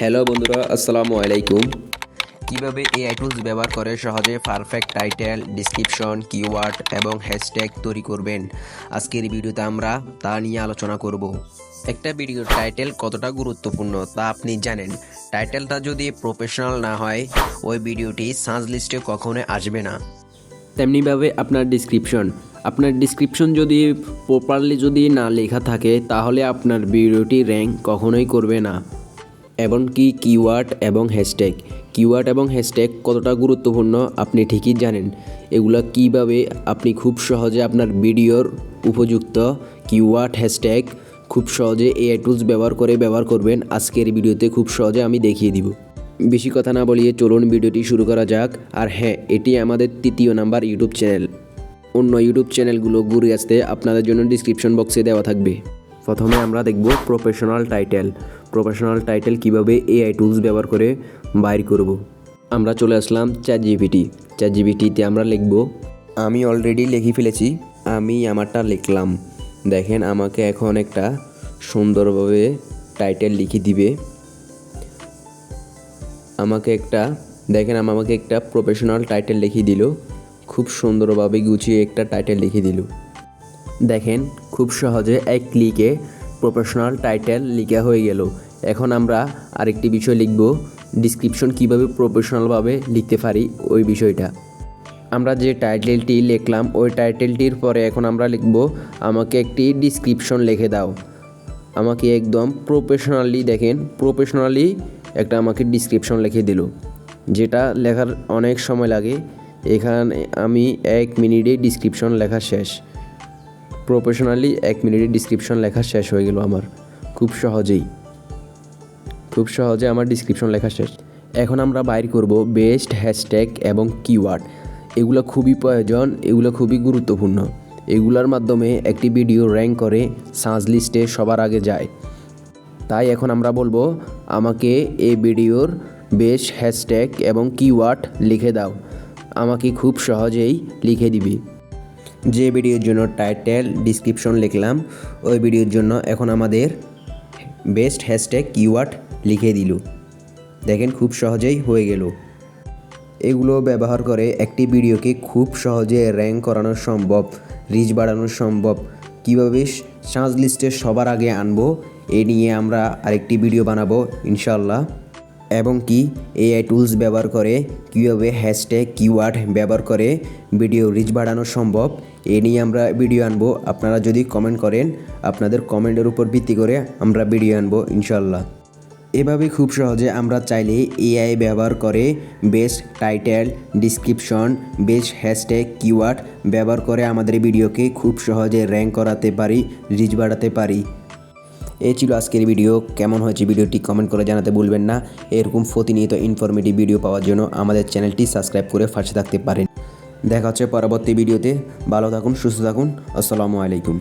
Hello বন্ধুরা আসসালামু আলাইকুম। কীভাবে এআই টুলস ব্যবহার করে সহজে পারফেক্ট টাইটেল ডিসক্রিপশন কিওয়ার্ড এবং হ্যাশট্যাগ তৈরি করবেন? আজকের ভিডিওতে আমরা তা নিয়ে আলোচনা করব। একটা ভিডিওর টাইটেল কতটা গুরুত্বপূর্ণ তা আপনি জানেন। টাইটেলটা যদি প্রফেশনাল না হয় ওই ভিডিওটি সার্চ লিস্টে কখনো আসবে না। তেমনিভাবে আপনার ডিসক্রিপশন আপনার ডিসক্রিপশন যদি প্রপারলি যদি না লেখা থাকে তাহলে আপনার ভিডিওটি র্যাঙ্ক কখনোই করবে না। এমনকি কিওয়ার্ড এবং হ্যাশট্যাগ কিওয়ার্ড এবং হ্যাশট্যাগ কতটা গুরুত্বপূর্ণ আপনি ঠিকই জানেন। এগুলো কীভাবে আপনি খুব সহজে আপনার ভিডিওর উপযুক্ত কিওয়ার্ড হ্যাশট্যাগ খুব সহজে এআই টুলস ব্যবহার করে ব্যবহার করবেন। আজকের ভিডিওতে খুব সহজে আমি দেখিয়ে দিব। বেশি কথা না বলিয়ে চলুন ভিডিওটি শুরু করা যাক। আর হ্যাঁ এটি আমাদের তৃতীয় নাম্বার ইউটিউব চ্যানেল অন্য ইউটিউব চ্যানেলগুলো ঘুরে আসতে আপনাদের জন্য ডিসক্রিপশন বক্সে দেওয়া থাকবে। প্রথমে আমরা দেখব প্রফেশনাল টাইটেল প্রফেশনাল টাইটেল কীভাবে এআই টুলস ব্যবহার করে বাইর করব। আমরা চলে আসলাম চ্যাট জিপিটি চ্যাট জিপিটিতে আমরা লিখব, আমি অলরেডি লিখে ফেলেছি, আমি আমারটা লিখলাম। দেখেন আমাকে এখন একটা সুন্দরভাবে টাইটেল লিখে দিবে। আমাকে একটা, দেখেন আম- আমাকে একটা প্রফেশনাল টাইটেল লিখিয়ে দিল। খুব সুন্দরভাবে গুছিয়ে একটা টাইটেল লিখে দিল। দেখেন, খুব সহজে এক ক্লিকে প্রফেশনাল টাইটেল লেখা হয়ে গেল। এখন আমরা আরেকটি বিষয় লিখব ডিসক্রিপশন কীভাবে প্রফেশনালভাবে লিখতে পারি ওই বিষয়টা। আমরা যে টাইটেলটি লিখলাম, ওই টাইটেলটির পরে এখন আমরা লিখব, আমাকে একটি ডিসক্রিপশন লিখে দাও। আমাকে একদম প্রফেশনালি দেখেন প্রফেশনালি একটা আমাকে ডিসক্রিপশন লিখে দিল। যেটা লেখার অনেক সময় লাগে। এখানে আমি এক মিনিটে ডিসক্রিপশন লেখা শেষ। প্রফেশনালি এক মিনিটে ডিসক্রিপশন লেখা শেষ হয়ে গেল আমার। খুব সহজেই। খুব সহজে আমার ডিসক্রিপশন লেখা শেষ। এখন আমরা বাইর করব বেস্ট হ্যাশট্যাগ এবং কিওয়ার্ড এগুলো খুবই প্রয়োজন, এগুলো খুবই গুরুত্বপূর্ণ। এগুলোর মাধ্যমে একটি ভিডিও র্যাঙ্ক করে সার্চ লিস্টে সবার আগে যায়। তাই এখন আমরা বলব, আমাকে এই ভিডিওর বেস্ট হ্যাশট্যাগ এবং কিওয়ার্ড লিখে দাও। আমাকে খুব সহজেই লিখে দিবি। যে ভিডিওর জন্য টাইটেল ডিসক্রিপশন লিখলাম, ওই ভিডিওর জন্য এখন আমাদের বেস্ট হ্যাশট্যাগ কিওয়ার্ড লিখে দিল। দেখেন খুব সহজেই হয়ে গেল। এগুলো ব্যবহার করে একটি ভিডিওকে খুব সহজে র্যাঙ্ক করানো সম্ভব রিচ বাড়ানো সম্ভব। কীভাবে সার্চ লিস্টে সবার আগে আনব, এ নিয়ে আমরা আরেকটি ভিডিও বানাবো ইনশাল্লাহ এবং কি এআই টুলস ব্যবহার করে কীভাবে হ্যাশট্যাগ কিওয়ার্ড ব্যবহার করে ভিডিও রিচ বাড়ানো সম্ভব, এ নিয়ে আমরা ভিডিও আনব। আপনারা যদি কমেন্ট করেন, আপনাদের কমেন্টের উপর ভিত্তি করে আমরা ভিডিও আনব ইনশাল্লাহ এভাবে খুব সহজে আমরা চাইলে এআই ব্যবহার করে best title description best hashtag keyword ব্যবহার করে আমাদের ভিডিওকে খুব সহজে র্যাঙ্ক করাতে পারি রিচ বাড়াতে পারি। এই ছিল আজকের ভিডিও। কেমন হয়েছে ভিডিওটি কমেন্ট করে জানাতে ভুলবেন না। এরকম প্রতিনিয়ত ইনফরমেটিভ ভিডিও পাওয়ার জন্য আমাদের চ্যানেলটি সাবস্ক্রাইব করে পাশে থাকতে পারেন। দেখা হচ্ছে পরবর্তী ভিডিওতে ভালো থাকুন, সুস্থ থাকুন। আসসালামু আলাইকুম।